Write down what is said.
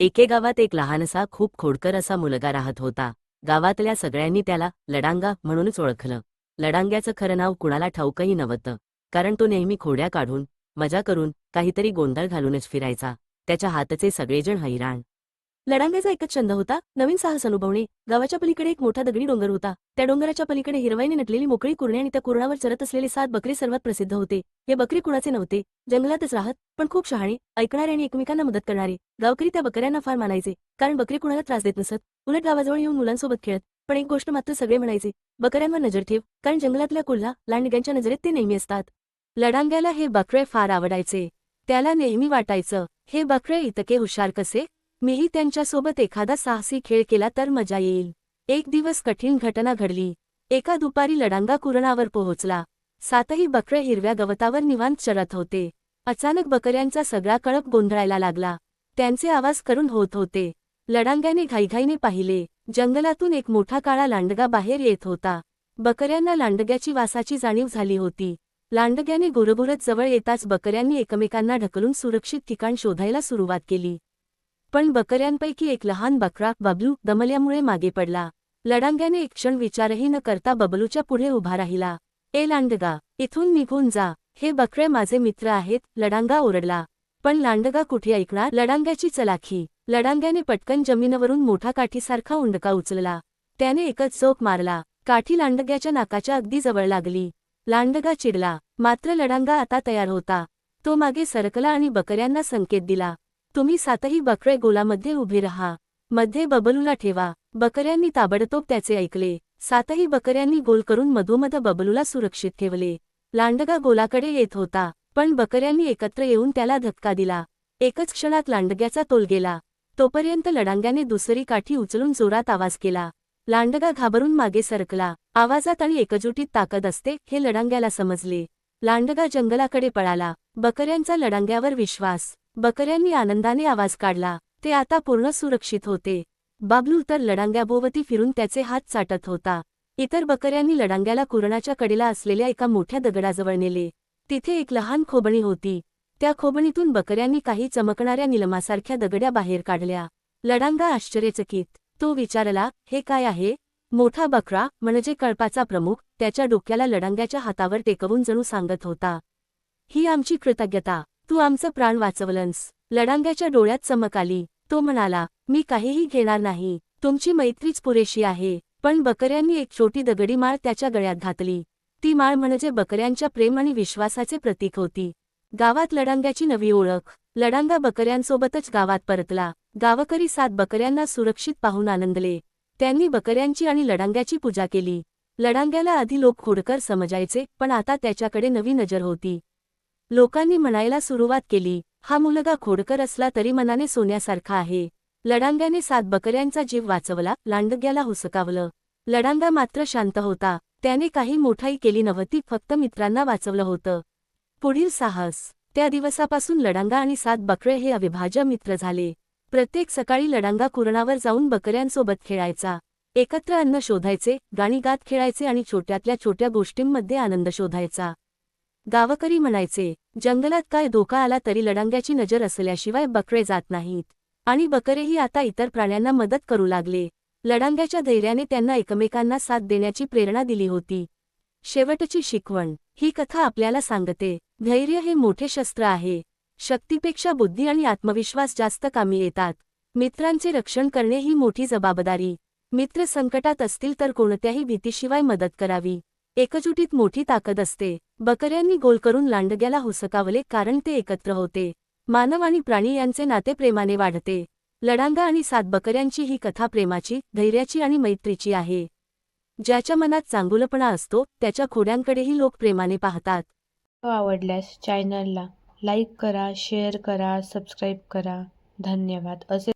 एके गावात एक लहानसा खूप खोडकर असा मुलगा राहत होता. गावातल्या सगळ्यांनी त्याला लडांगा म्हणूनच ओळखलं. लडांग्याचं खरं नाव कुणाला ठाऊकही नव्हतं. कारण तो नेहमी खोड्या काढून मजा करून काहीतरी गोंधळ घालूनच फिरायचा. त्याच्या हातचे सगळेजण हैराण. लडांग्याचा एकच छंद होता नवीन साहस अनुभवणे. गावाच्या पलीकडे एक मोठा दगडी डोंगर होता. त्या डोंगराच्या पलीकडे हिरवाईने नटलेली मोकळी कुरणे आणि त्या कुरणावर चरत असलेले सात बकरे सर्वात प्रसिद्ध होते. हे बकरे कुणाचे नव्हते? जंगलातच राहत पण खूप शहाणे ऐकणारे आणि एकमेकांना मदत करणारे. गावकरी त्या बकऱ्यांना फार मानायचे कारण बकरी कुणाला त्रास देत नसत. उलट गावाजवळ येऊन मुलांसोबत खेळत पण एक गोष्ट मात्र सगळे म्हणायचे बकऱ्यांवर नजर ठेव कारण जंगलातल्या कुल्हा लांडग्यांच्या नजरेत ते नेहमी असतात. लडांग्याला हे बकरे फार आवडायचे. त्याला नेहमी वाटायचं हे बकरे इतके हुशार कसे? मीही त्यांच्यासोबत एखादा साहसी खेळ केला तर मजा येईल. एक दिवस कठीण घटना घडली. एका दुपारी लडांगा कुरणावर पोहोचला. सातही बकरे हिरव्या गवतावर निवांत चरत होते. अचानक बकऱ्यांचा सगळा कळप गोंधळायला लागला. त्यांचे आवाज करून होत होते. लडांग्याने घाईघाईने पाहिले. जंगलातून एक मोठा काळा लांडगा बाहेर येत होता. बकऱ्यांना लांडग्याची वासाची जाणीव झाली होती. लांडग्याने गुरगुरत जवळ येताच बकऱ्यांनी एकमेकांना ढकलून सुरक्षित ठिकाण शोधायला सुरुवात केली. पण बकऱ्यांपैकी एक लहान बकरा बबलू दमल्यामुळे मागे पडला. लडांग्याने एक क्षण विचारही न करता बबलूच्या पुढे उभा राहिला. ए लांडगा इथून निघून जा. हे बकरे माझे मित्र आहेत लडांगा ओरडला. पण लांडगा कुठे ऐकणार लडांग्याची चलाखी लडांग्याने पटकन जमिनीवरून मोठा काठीसारखा उंडका उचलला. त्याने एकच चोक मारला. काठी लांडग्याच्या नाकाच्या अगदी जवळ लागली. लांडगा चिडला. मात्र लडांगा आता तयार होता. तो मागे सरकला आणि बकऱ्यांना संकेत दिला. तुम्ही सातही बकरे गोलामध्ये उभे रहा. मध्ये बबलूला ठेवा. बकऱ्यांनी ताबडतोब त्याचे ऐकले. सातही बकऱ्यांनी गोल करून मधोमध बबलूला सुरक्षित ठेवले. लांडगा गोलाकडे येत होता पण बकऱ्यांनी एकत्र येऊन त्याला धक्का दिला. एकच क्षणात लांडग्याचा तोल गेला. तोपर्यंत लडांग्याने दुसरी काठी उचलून जोरात आवाज केला. लांडगा घाबरून मागे सरकला. आवाजात आणि एकजुटीत ताकद असते हे लडांग्याला समजले. लांडगा जंगलाकडे पळाला. बकऱ्यांचा लडांग्यावर विश्वास. बकऱ्यांनी आनंदाने आवाज काढला. ते आता पूर्ण सुरक्षित होते. बाबलू तर लडांग्याभोवती फिरून त्याचे हात चाटत होता. इतर बकऱ्यांनी लडांग्याला कुरणाच्या कडेला असलेल्या एका मोठ्या दगडाजवळ नेले. तिथे एक लहान खोबणी होती. त्या खोबणीतून बकऱ्यांनी काही चमकणाऱ्या निलमासारख्या दगड्या बाहेर काढल्या. लडांगा आश्चर्यचकित. तो विचारला हे काय आहे? मोठा बकरा म्हणजे कळपाचा प्रमुख त्याच्या डोक्याला लडांग्याच्या हातावर टेकवून जणू सांगत होता. ही आमची कृतज्ञता. तू आमचं प्राण वाचवलंस. लडांग्याच्या डोळ्यात चमक आली. तो म्हणाला मी काहीही घेणार नाही. तुमची मैत्रीच पुरेशी आहे. पण बकऱ्यांनी एक छोटी दगडी माळ त्याच्या गळ्यात घातली. ती माळ म्हणजे बकऱ्यांच्या प्रेम आणि विश्वासाचे प्रतीक होती. गावात लडांग्याची नवी ओळख. लडांगा बकऱ्यांसोबतच गावात परतला. गावकरी सात बकऱ्यांना सुरक्षित पाहून आनंदले. त्यांनी बकऱ्यांची आणि लडांग्याची पूजा केली. लडांग्याला आधी लोक खोडकर समजायचे पण आता त्याच्याकडे नवी नजर होती. लोकांनी म्हणायला सुरुवात केली हा मुलगा खोडकर असला तरी मनाने सोन्यासारखा आहे. लडांग्याने सात बकऱ्यांचा जीव वाचवला लांडग्याला हुसकावलं. लडांगा मात्र शांत होता. त्याने काही मोठाई केली नव्हती फक्त मित्रांना वाचवलं होतं. पुढील साहस. त्या दिवसापासून लडांगा आणि सात बकरे हे अविभाज्य मित्र झाले. प्रत्येक सकाळी लडांगा कुरणावर जाऊन बकऱ्यांसोबत खेळायचा. एकत्र अन्न शोधायचे गाणी गात खेळायचे आणि छोट्यातल्या छोट्या गोष्टींमध्ये आनंद शोधायचा. गावकरी म्हणायचे जंगलात काय धोका आला तरी लडांग्याची नजर असल्याशिवाय बकरे जात नाहीत. आणि बकरेही आता इतर प्राण्यांना मदत करू लागले. लडांग्याच्या धैर्याने त्यांना एकमेकांना साथ देण्याची प्रेरणा दिली होती. शेवटची शिकवण. ही कथा आपल्याला सांगते धैर्य हे मोठे शस्त्र आहे. शक्तीपेक्षा बुद्धी आणि आत्मविश्वास जास्त कामी येतात. मित्रांचे रक्षण करणे ही मोठी जबाबदारी. मित्र संकटात असतील तर कोणत्याही भीतीशिवाय मदत करावी. एकजुटीत मोठी ताकद असते. बकऱ्यांनी गोल करून लांडग्याला हुसकावले कारण ते एकत्र होते. मानव आणि प्राणी यांचे नाते प्रेमाने वाढते. लडांगा आणि सात बकऱ्यांची ही कथा प्रेमाची धैर्याची आणि मैत्रीची आहे. ज्याच्या मनात चांगुलपणा असतो त्याच्या खोड्यांकडेही लोक प्रेमाने पाहतात. आवडल्यास चॅनलला लाईक करा शेअर करा सबस्क्राईब करा. धन्यवाद. असे